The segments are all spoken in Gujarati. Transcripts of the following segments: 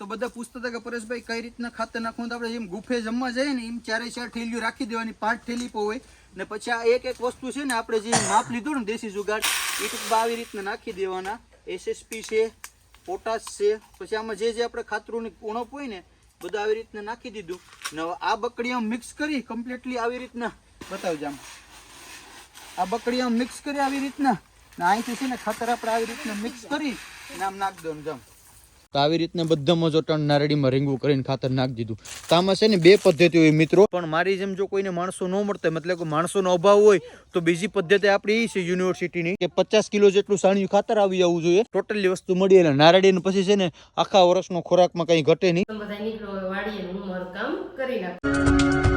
તો બધા પૂછતા હતા કે પરેશભાઈ, કઈ રીતના ખાતર નાખવું? તો આપણે જેમ ગુફે જમવા જઈએ ને, એમ ચારે ચાર ઠેલીઓ રાખી દેવાની, પાંચ ઠેલી હોય. ને પછી આ એક એક વસ્તુ છે ને, આપણે જે માપ લીધું ને દેશી જુગાડ એ ટૂંકમાં આવી રીતના નાખી દેવાના. એસએસપી છે પોટાશ છે, પછી આમાં જે જે આપણે ખાતરોની ઉણપ હોય ને, બધું આવી રીતના નાખી દીધું. ને આ બકડી આમ મિક્સ કરી કમ્પ્લીટલી આવી રીતના. બતાવજો આમ. આ બકડી આમ મિક્સ કરી, આવી રીતના. ને અહીંથી છે ને ખાતર આપણે આવી રીતના મિક્સ કરી, ને આમ નાખ દઉં જમ તો આવી રીતના બધામાં જો ટણ નારડીમાં રીંગવું કરીને ખાતર નાખી દીધું. તો આમાં છે ને બે પદ્ધતિ હોય મિત્રો. પણ મારી જેમ જો કોઈને માણસો ન મળતા મતલબ કે માણસોનો અભાવ હોય તો બીજી પદ્ધતિ આપણી એ છે યુનિવર્સિટીની. કે પચાસ કિલો જેટલું સાણિયું ખાતર આવી જવું જોઈએ. ટોટલી વસ્તુ મળી એટલે નારડી ને પછી છે ને આખા વર્ષનો ખોરાકમાં કંઈ ઘટે નહીં. બધા નીકળો વાડીએ હું મારું કામ કરી નાખું.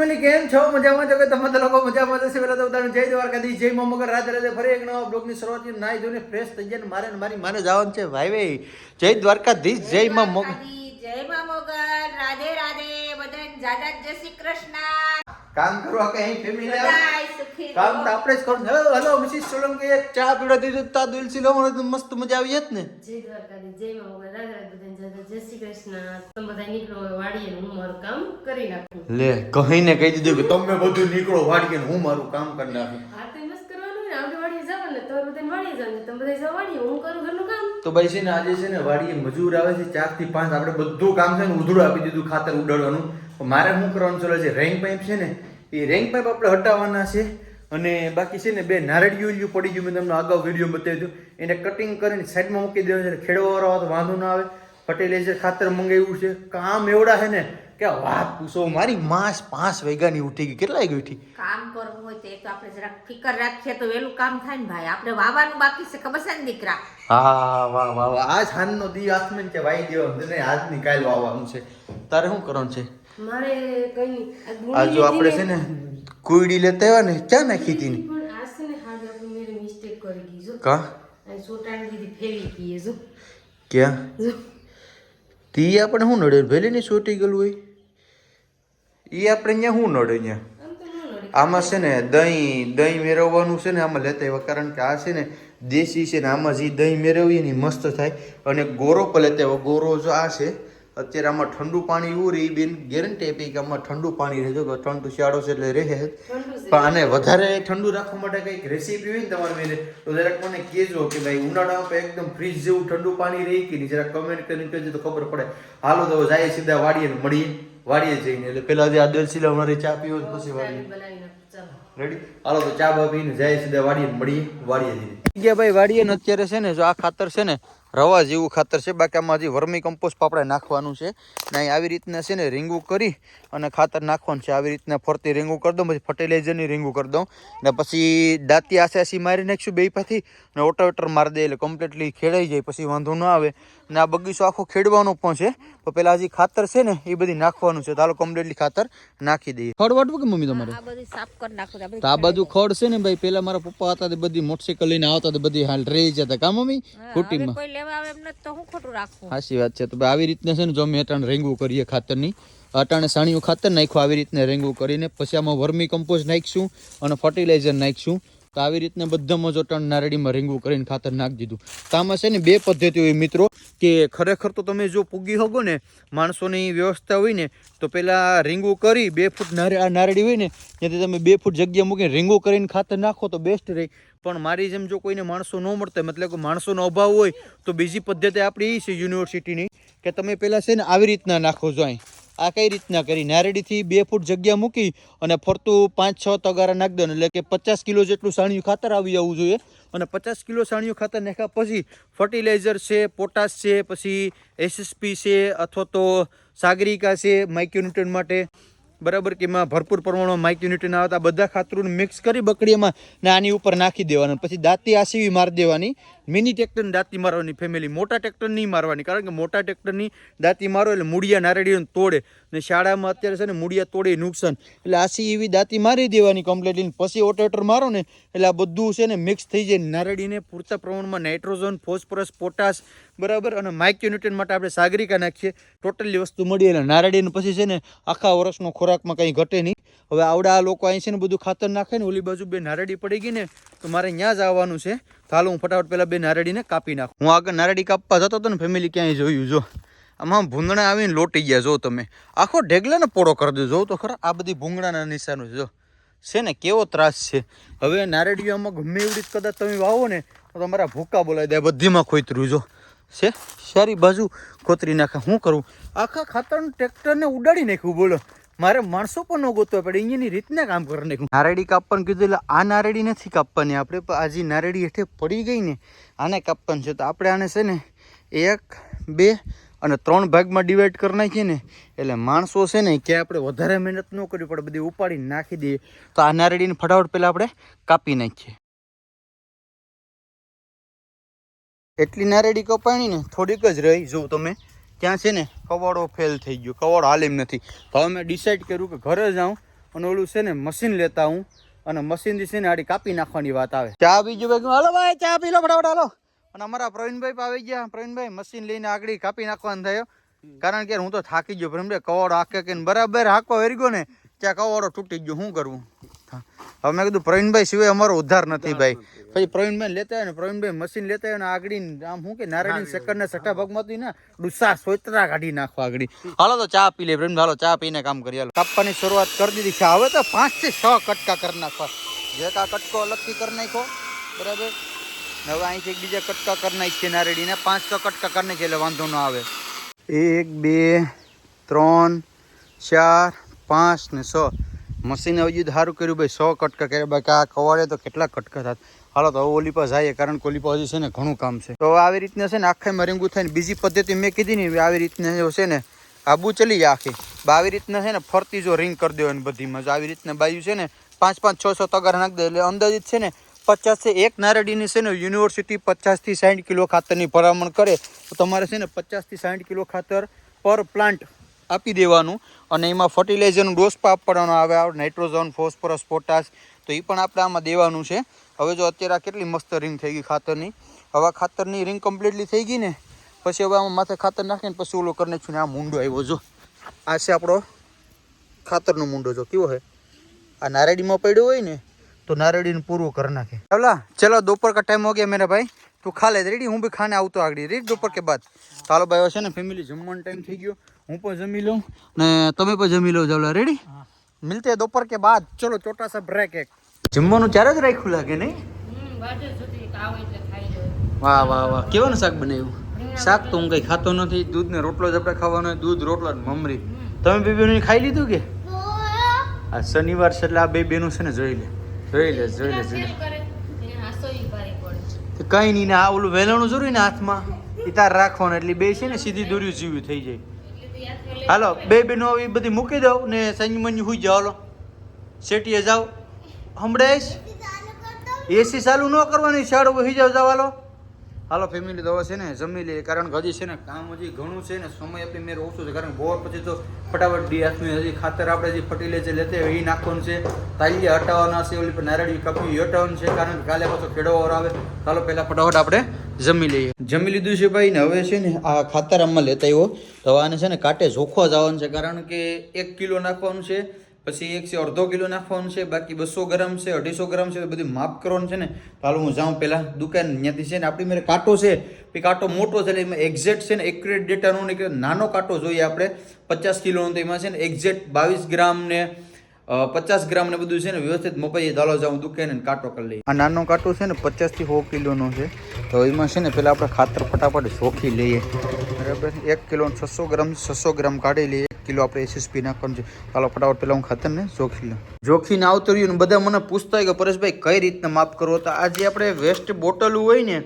ફેમિલી કેમ છો? મજામાં છો કે તમે તો લોકો મજામાં જશે પેલા તો બધાને જય દ્વારકાધીશ જય મા મગર. રાધે રાધે ફરી એક નવા બ્લોગની શરૂઆત નાઈ જોઈને ફ્રેશ થઈ જાય મારે મારી માને જવાનું છે. ભાઈ ભાઈ જય દ્વારકાધીશ જય મા મગર. જય મા મોગલ રાધે રાધે. બધાને જાજા જય શ્રી કૃષ્ણ. કામ કરવા કે અહીં ફેમિલી કામ તો આપણે જ કરવું હલો હલો મિસિસ સોલંકી ચા પીડા દીધું તા દિલસી લો મને મસ્ત મજા આવી જત ને. જય દ્વારકાધીશ જય મા મોગલ રાધે રાધે જય શ્રી કૃષ્ણ. તમે બધા નીકળો વાડીએ ને હું મારું કામ કરી નાખું. લે કહીને કહી દીધું કે તમે બધું નીકળો વાડીએ ને હું મારું કામ કરી નાખું. હા તો મસ્ત કરવાનું ને આપણે વાડીએ જવાનું ને તો બધા વાડીએ જવાનું તમે બધા વાડીએ હું કરું ઘરનું કામ. તો ભાઈ છે ને આજે છે ને વાડીએ મજૂર આવે છે ચારથી પાંચ આપણે બધું કામ છે ને ઉધડું આપી દીધું ખાતર ઉડાડવાનું. મારે શું કરવાનું ચાલે છે રેન્ક પાઇપ છે ને એ રેન્ક પાઇપ આપણે હટાવવાના છે અને બાકી છે ને બે નારળિયું ઈલ્યું પડી ગયું મેં તમને અગાઉ વીડિયો બતાવી દઉં એને કટિંગ કરીને સાઈડમાં મૂકી દેવાનું છે ખેડવાવાળો તો વાંધો ના આવે. ફર્ટિલાઇઝર ખાતર મંગાવ્યું છે. કામ એવડા છે ને કે વાત પૂછો મારી માસ પાંચ વાગ્યાની ઉઠી ગઈ કેટલા ગઈ ઉઠી? કામ કરવું હોય તો એ તો આપણે જરાક ફિકર રાખીએ તો વેલું કામ થાય ને ભાઈ. આપણે વાવાનું બાકી છે ખબર છે ને દીકરા? હા વાહ વાહ વાહ. આજ હાનનો દી આત્મન કે વાઈ ને આજની કાલ વાવવાનું છે. તારે શું કરવાનું છે? મારે કઈ આ જો આપણે છે ને કુઈડી લેતા આવ્યા ને ક્યાં નાખી હતી ને? પણ આ છે ને હાજ આપણે મેરે મિસ્ટેક કરી ગઈ કા? આ સોટાણી દીધી ફેવી ગઈ એ જો. ક્યાં? તી આપણે શું નડે? ભેલી ને સોટી ગયેલું હોય. એ આપણે અહીંયા શું નડે અહીંયા. આમાં છે ને દહીં દહીં મેળવવાનું છે ને આમાં લેતા આવ્યા. કારણ કે આ છે ને દેશી છે ને આમાં જે દહીં મેળવીએ ને મસ્ત થાય. અને ગોરો પણ લેતા આવ્યો. ગોરો જો આ છે અત્યારે આમાં ઠંડુ પાણી એવું રહી બેન ગેરંટી આપી કે આમાં ઠંડુ પાણી રહેજો કે ઠંડુ શિયાળો છે એટલે રહે પણ આને વધારે ઠંડુ રાખવા માટે કંઈક રેસીપી હોય ને તમારી બેને તો જરાક મને કહેજો કે ભાઈ ઉનાળામાં એકદમ ફ્રીજ જેવું ઠંડુ પાણી રહી કે નહીં? જરાક કમેન્ટ કરીને કહેજો તો ખબર પડે. હાલો તો જાય સીધા વાડીએ ને મળીએ. વાડીએ જઈને એટલે પેલા જે આ દલસીલા અમારે ચા પીવો પછી વાડીએ. રેડી હાલો તો ચા બા પીને જાય સીધા વાડીએ મળીએ. વાડીએ જઈને ગયા ભાઈ વાડીએ ને અત્યારે છે ને જો આ ખાતર છે ને રવા જેવું ખાતર છે. બાકી આમાં હજી વર્મી કમ્પોસ્ટ આપણે નાખવાનું છે. ને અહીં આવી રીતના છે ને રીંગું કરી અને ખાતર નાખવાનું છે. આવી રીતના ફરતી રીંગું કરી દઉં પછી ફર્ટિલાઇઝરની રીંગું કરી દઉં. ને પછી દાંતી આસે આસી મારી નાખીશું બે પાથી ને ઓટોવેટર મારી દે એટલે કમ્પ્લીટલી ખેડાઈ જાય પછી વાંધો ન આવે. ને આ બગીચો આખો ખેડવાનો પણ છે. તો પેલા હજી ખાતર છે ને એ બધી નાખવાનું છે. તો હાલો કમ્પ્લીટલી ખાતર નાખી દઈએ. ખડ વાટવું કે મમ્મી તમારે? આ સાફ કરી નાખું આ બાજુ ખડ. છે ને ભાઈ પેલા મારા પપ્પા હતા તે બધી મોટરસાઇકલ લઈને આવતા તે બધી હાલ રહી જતા. કા મમ્મી? કુટીમાં લેવા સાચી વાત છે. તો આવી રીતને છે ને જો અમે અટાણે રેંગવું કરીએ ખાતરની અટાણે સાણીયું ખાતર નાખ્યું, આવી રીતે રેંગવું કરીને પછી આમાં વર્મી કમ્પોઝ નાખીશું અને ફર્ટિલાઇઝર નાખીશું. તો આવી રીતના બધામાં જો ટણ નારડીમાં રીંગવું કરીને ખાતર નાખી દીધું. તો આમાં છે ને બે પદ્ધતિ હોય મિત્રો, કે ખરેખર તો તમે જો પૂગી હોગો ને, માણસોની વ્યવસ્થા હોય ને, તો પહેલાં રીંગવું કરી બે ફૂટ નારે, આ નારડી હોય ને, ત્યાંથી તમે બે ફૂટ જગ્યા મૂકીને રીંગવું કરીને ખાતર નાખો તો બેસ્ટ રહે. પણ મારી જેમ જો કોઈને માણસો ન મળતા, મતલબ કે માણસોનો અભાવ હોય, તો બીજી પદ્ધતિ આપણી એ છે યુનિવર્સિટીની કે તમે પહેલાં છે ને આવી રીતના નાખો જો અહીં. આ કઈ રીતના કરી? નારેડીથી બે ફૂટ જગ્યા મૂકી અને ફરતું પાંચ, છ તગારા નાખી દો એટલે કે પચાસ કિલો જેટલું સાણિયું ખાતર આવી જવું જોઈએ. અને પચાસ કિલો સાણિયું ખાતર નાખ્યા પછી ફર્ટિલાઇઝર છે, પોટાશ છે, પછી એસએસપી છે, અથવા તો સાગરિકા છે માઇક્યુન્યુટન માટે. બરાબર કે એમાં ભરપૂર પ્રમાણમાં માઇક્યુન્યુટન આવતા બધા ખાતરોને મિક્સ કરી બકડીમાં ને આની ઉપર નાખી દેવાના પછી દાંતી આસીવી મારી દેવાની. મિની ટ્રેક્ટરની દાંતી મારવાની ફેમિલી મોટા ટ્રેક્ટર નહીં મારવાની, કારણ કે મોટા ટ્રેક્ટરની દાંતી મારો એટલે મૂળિયા નારેડીઓને તોડે. ને શાળામાં અત્યારે છે ને મૂળિયા તોડે નુકસાન. એટલે આસી એવી દાંતી મારી દેવાની કમ્પ્લેટલી પછી ઓટેટર મારો ને, એટલે આ બધું છે ને મિક્સ થઈ જાય. નારેડીને પૂરતા પ્રમાણમાં નાઇટ્રોજન ફોસ્ફરસ પોટાશ બરાબર? અને માઇક્રોન્યુટ્રન માટે આપણે સાગરિકા નાખીએ. ટોટલી વસ્તુ મળી એટલે નારડીને પછી છે ને આખા વર્ષનો ખોરાકમાં કંઈ ઘટે નહીં. હવે આવડા લોકો અહીં છે ને બધું ખાતર નાખે ને, ઓલી બાજુ બે નારડી પડી ગઈ ને, તો મારે ત્યાં જ આવવાનું છે. હાલો, હું ફટાફટ પેલા બે નારડીને કાપી નાખું. હું આગળ નારડી કાપવા જતો હતો ને ફેમિલી ક્યાંય જોયું? જો, આમાં ભૂંગણા આવીને લોટી ગયા, જો તમે. આખો ઢેગલાને પોળો કરી દો, જો તો ખરા, આ બધી ભૂંગળાના નિશાનો જો. છે ને, કેવો ત્રાસ છે. હવે નારડીઓમાં ગમે એવડી કદાચ તમે વાવો ને, તો તમારા ભૂકા બોલાવી દે બધીમાં ખોતરું, જો. છે? સારી બાજુ ખોતરી નાખે. શું કરું? આખા ખાતરનું ટ્રેક્ટરને ઉડાડી નાખ્યું, બોલો. મારે માણસો પણ ન ગોતવા પડે અહીંયાની રીતના કામ કરી નાખ્યું. નારેડી કાપવાનું કીધું એટલે આ નારેડી નથી કાપવાની આપણે પણ આ જે નારેડી હેઠે પડી ગઈ ને, આને કાપવાની છે. તો આપણે આને છે ને એક, બે અને ત્રણ ભાગમાં ડિવાઈડ કરી નાખીએ ને, એટલે માણસો છે ને કે આપણે વધારે મહેનત ન કરવી પડે, બધી ઉપાડીને નાખી દઈએ. તો આ નારેડીને ફટાફટ પહેલાં આપણે કાપી નાખીએ. એટલી નારેડી કપાણી ને થોડીક જ રહી, જો તમે ત્યાં છે ને કવાડો ફેલ થઈ ગયો. કવાડો હાલીમ નથી. તો હવે મેં ડિસાઈડ કર્યું કે ઘરે જાઉં અને ઓલું છે ને મશીન લેતા હું અને મશીનથી છે ને આડી કાપી નાખવાની વાત આવે. ચા બીજું ભાઈ? હાલો ભાઈ ચા પી લો ફટાફટ હાલો. અને અમારા પ્રવીણભાઈ પણ આવી ગયા. પ્રવીણભાઈ મશીન લઈને આગળ કાપી નાખવાનું થયો. કારણ કે હું તો થાકી ગયો. પ્રવીણભાઈ કવાડો હાકે કે બરાબર હાંકવા વેરી ગયો ને. ત્યાં કવાડો તૂટી ગયો શું કરવું હવે મેં કીધું પ્રવીણભાઈ સિવાય અમારો ઉદ્ધાર નથી ભાઈ. પછી પ્રવીણભાઈ લેતા આવ્યા ને પ્રવીણભાઈ મશીન લેતા આવ્યા ને આગળ આમ શું કે નારાયણ સેકન્ડ ને સટ્ટા ભાગમાંથી ને ડુસા સોતરા કાઢી નાખવા આગળ. હાલો તો ચા પી લે પ્રેમ હાલો ચા પીને કામ કરીએ હાલો. કાપવાની શરૂઆત કરી દીધી છે. હવે તો પાંચથી છ કટકા કરી નાખવા. જે કા કટકો અલગથી કરી નાખો બરાબર? ને હવે અહીંથી એક બીજા કટકા કરી નાખીએ નારેડીને. પાંચ છ કટકા કરી નાખીએ એટલે વાંધો ન આવે. એક બે ત્રણ ચાર પાંચ ને છ. મશીને હજી તો સારું કર્યું ભાઈ સો કટકા કર્યા. બાકી આ કવાડે તો કેટલા કટકા થાત હાલો તો ઓલી પાસે જઈએ, કારણ કે ઓલી પાસે છે ને ઘણું કામ છે. તો આવી રીતના છે ને આખા મરીંગું થાય ને બીજી પદ્ધતિ મેં કીધી ને આવી રીતના છે ને આબુ ચલી જાય આખી. આવી રીતના છે ને ફરતી જો રિંગ કરી દેવાની બધીમાં જો આવી રીતના બાજુ છે ને પાંચ પાંચ, છ છ તગાર નાખી દે. એટલે અંદાજિત છે ને પચાસ એક નારડીની છે ને યુનિવર્સિટી પચાસથી સાઠ કિલો ખાતરની ભલામણ કરે. તો તમારે છે ને પચાસથી સાઠ કિલો ખાતર પર પ્લાન્ટ આપી દેવાનું અને એમાં ફર્ટિલાઇઝરનું ડોઝ પણ આપવાનો આવે નાઇટ્રોઝન ફોસ્ફરસ પોટાશ તો એ પણ આપણે આમાં દેવાનું છે હવે જો અત્યારે આ કેટલી મસ્ત રિંગ થઈ ગઈ ખાતરની હવે આ ખાતરની રિંગ કમ્પ્લીટલી થઈ ગઈ ને પછી હવે આમાં માથે ખાતર નાખીને પછી ઓલું કરી નાખ્યું ને આ મૂંડો આવ્યો જો આ છે આપણો ખાતરનો મૂંડો જો કેવો છે આ નારેડીમાં પડ્યો હોય ને તો નારેડીને પૂરું કરી નાખે ચાલો ચલો दोपहर का टाइम हो गया मेरा भाई તું ખા લે રેડી હું બી ખાને આવતો આગળ રેડી दोपहर के बाद ચાલો ભાઈ હવે છે ને ફેમિલી જમવાનો ટાઈમ થઈ ગયો હું પણ જમી લઉં. ને તમે પણ જમી લો જાવલા. રેડી મિલતે બપોર કે બાદ. ચલો ચોટા સા બ્રેક એક. જમવાનું ત્યારે જ રાખ્યું લાગે નહીં? વાહ વાહ વાહ. કેવાનું શાક બનાવ્યું? શાક તો હું કઈ ખાતો નથી. દૂધ ને રોટલો જ આપણે ખાવાનો દૂધ રોટલા ને મમરી. તમે બે બેબીનું ખાઈ લીધું કે? આ શનિવાર છે એટલે આ બે બેનું છે ને જોઈ લે. જોઈ લે જોઈ લે જોઈ લે. કઈ નહીં ને આ ઓલું વહેલાણું જોયું ને હાથમાં. એ તાર રાખવાનું એટલે બે છે ને સીધી દોર્યું જીવ્યું થઈ જાય. હાલો બે બેનો એ બધી મૂકી દઉં ને સંજી મંજી હુઈ જાઓ હાલો. શેટીએ જાઓ. હમણાં એસી? ચાલુ ન. કરવાની શાળો વહી જાવ જાવ હાલો. હાલો ફેમિલી, તો છે ને જમી લઈએ, કારણ કે હજી છે ને કામ હજી ઘણું છે ને, સમય આપી મેં ઓછું છે, કારણ બોર પછી તો ફટાફટ ડી હાથમાં હજી ખાતર આપણે જે છે, લેતે એ નાખવાનું છે. તાલીએ હટાવવાના છે, ઓલી પર નારળી કપી હટાવવાનું છે, કારણ કે કાલે પાછો ખેડોવાર આવે. ચાલો પહેલાં ફટાફટ આપણે જમી લઈએ. જમી લીધું છે ભાઈ, ને હવે છે ને આ ખાતર આમાં લેતા આવ્યો. તો આને છે ને કાંટે જોખવા જવાનું છે, કારણ કે એક કિલો નાખવાનું છે. પછી એક છે અડધો કિલો નાખવાનું છે બાકી બસો ગ્રામ છે અઢીસો ગ્રામ છે બધું માપ કરવાનું છે ને તો હાલો હું જાઉં પહેલાં દુકાન ત્યાંથી છે ને આપણી મેરે કાંટો છે એ કાંટો મોટો છે એટલે એમાં એક્ઝેક્ટ છે ને એક્યુરેટ ડેટાનો ને કે નાનો કાંટો જોઈએ આપણે પચાસ કિલોનો તો એમાં છે ને એક્ઝેક્ટ બાવીસ ગ્રામ ને અ, પચાસ ગ્રામ ને બધું છે ને વ્યવસ્થિત મપાઈએ દાલો જાઉં દુકાને ને કાંટો કરી લઈએ. આ નાનો કાંટો છે ને પચાસથી સો કિલોનો છે તો એમાં છે ને પહેલાં આપણે ખાતર ફટાફટ જોખી લઈએ. બરાબર? એક કિલો છસો ગ્રામ છસો ગ્રામ કાઢી લઈએ. એક કિલો આપણે એસએસપી નાખવાનું છે. ચાલો ફટાફટ પહેલાં હું ખાતરને જોખી લઉં. જોખીને આવતો રહ્યું ને બધા મને પૂછતા હોય કે પરેશભાઈ કઈ રીતના માપ કરવો? તો આ જે આપણે વેસ્ટ બોટલ હોય ને,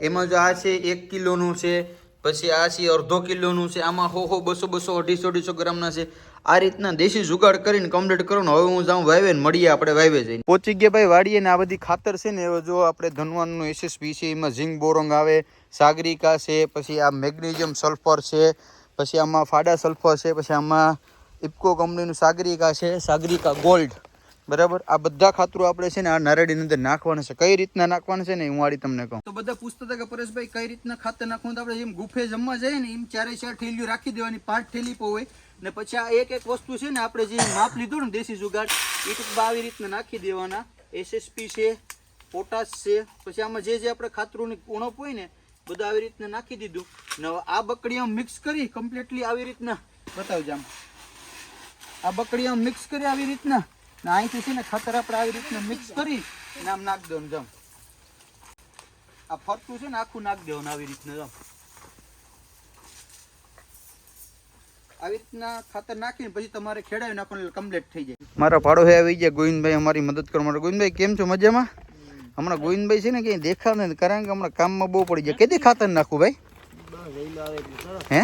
એમાં જો આ છે એક કિલોનું છે, પછી આ છે અડધો કિલોનું છે, આમાં હો હો બસો બસો અઢીસો અઢીસો ગ્રામના છે. આ રીતના દેશી જુગાડ કરીને કમ્પ્લીટ કરો ને હવે હું જાઉં વાવે ને મળીએ આપણે વાવે જઈને. પહોંચી ગયા ભાઈ વાડીએ ને આ બધી ખાતર છે ને, હવે જો આપણે ધનવાનનું એસએસપી છે, એમાં ઝીંક બોરોંગ આવે, સાગરિકા છે, પછી આ મેગ્નેશિયમ સલ્ફર છે પછી આમાં ફાડા સલ્ફર છે, પછી આમાં ઇફકો કંપનીનું સાગરિકા છે, સાગરિકા ગોલ્ડ. બરાબર? આ બધા ખાતરો આપણે છે ને આ નારળીની અંદર નાખવાના છે. કઈ રીતના નાખવાના છે ને હું આડી તમને કહું. તો બધા પૂછતા હતા કે પરેશભાઈ, કઈ રીતના ખાતર નાખવાનું આપણે એમ ગુફે જમવા જઈએ ને એમ ચારે ચાર થેલીઓ રાખી દેવાની, પાંચ પર હોય. ને પછી આ એક એક વસ્તુ છે ને આપણે જે માપ લીધું ને દેશી જુગાડ, એ ટૂંકમાં આવી રીતના નાખી દેવાના. એસએસપી છે, પોટાશ છે. પછી આમાં જે જે આપણે ખાતરોની ઉણપ હોય ને બધું આવી રીતના નાખી દીધું. ને આ બકડી આમ મિક્સ કરી કમ્પ્લીટલી આવી રીતના. બતાવજો આમ. આ બકડી આમ મિક્સ કરી આવી રીતના. ને અહીંથી છે ને ખાતર આપણે આવી રીતના મિક્સ કરી અને આમ નાખ દેવાનું જમ આ ફરતું છે ને આખું નાખ દેવાનું આવી રીતના જમ આવી રીતના ખાતર નાખીને પછી તમારે ખેડાવી નાખવાનું કમ્પ્લીટ થઈ જાય. મારા પાડો હે આવી ગયા ગોવિંદભાઈ, અમારી મદદ કરવા માટે ગોવિંદભાઈ, કેમ છો? મજામાં? હમણાં ગોવિંદભાઈ છે ને ક્યાંય દેખાવ નથી, કારણ કે હમણાં કામમાં બહુ પડી જાય. કેટલી ખાતર નાખું ભાઈ? હે?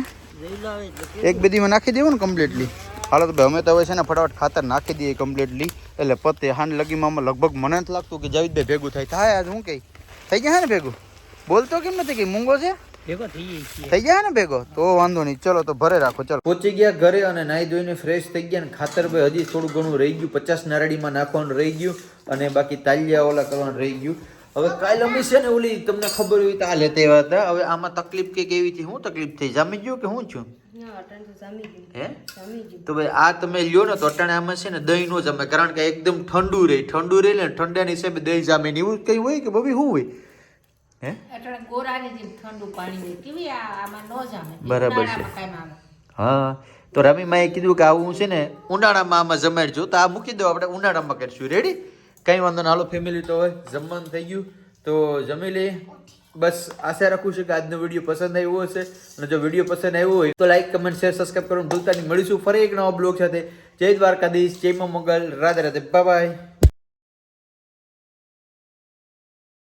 એક બેદીમાં નાખી દેવું ને કમ્પ્લીટલી હાલો તો ભાઈ, અમે તો હવે છે ને ફટાફટ ખાતર નાખી દઈએ કમ્પ્લીટલી એટલે પતે હાંડ લગીમાં લગભગ મને નથી લાગતું કે જાવીદભાઈ ભેગું થાય. થાય આજ હું કઈ? થઈ ગયા હે ને ભેગું? બોલતો કેમ નથી કે મૂંગો છે? થઈ ગયા ને ભેગો? તો વાંધો નહીં. ચલો તો ભરે રાખો. ચલો. પહોંચી ગયા ઘરે અને નાઈ ધોઈને ફ્રેશ થઈ ગયા અને ખાતર ભાઈ હજી થોડું ઘણું રહી ગયું. પચાસ નારડીમાં નાખવાનું રહી ગયું અને બાકી તાલિયા ઓલા કરવાનું રહી ગયું. હવે કાલ અમે છે ને ઓલી તમને ખબર હોય તો આ લેતા આવ્યા હતા. હવે આમાં તકલીફ કે કેવી થી શું તકલીફ થઈ? જામી ગયું કે હું છું? તો હે? તો ભાઈ આ તમે લ્યો ને તો અટાણે આમાં છે ને દહીં નો જમે. કારણ કે એકદમ ઠંડુ રહે ઠંડુ રહે ને ઠંડાની હિસાબે દહીં જામે ને એવું કઈ હોય કે ભાભી શું હોય? હે? ગોરાની જેમ ઠંડુ પાણી કેવી આમાં ન જામે. બરાબર છે. હા તો રમીમાએ કીધું કે આવું છે ને ઉનાળામાં આમાં જમાડજો તો આ મૂકી દો આપણે ઉનાળામાં કરીશું. રેડી કંઈ વાંધો ના હાલો ફેમિલી તો હોય જમવાનું થઈ ગયું. તો જમી લઈએ. બસ આશા રાખું છું કે આજનો વીડિયો પસંદ આવ્યો હશે. અને જો વીડિયો પસંદ આવ્યો હોય તો લાઈક કમેન્ટ શેર સબસ્ક્રાઈબ કરવાનું ભૂલતા નહીં. મળીશું ફરી એક નવા બ્લોગ સાથે. જય દ્વારકાધીશ જય મંગલ. રાધે રાધે. બાય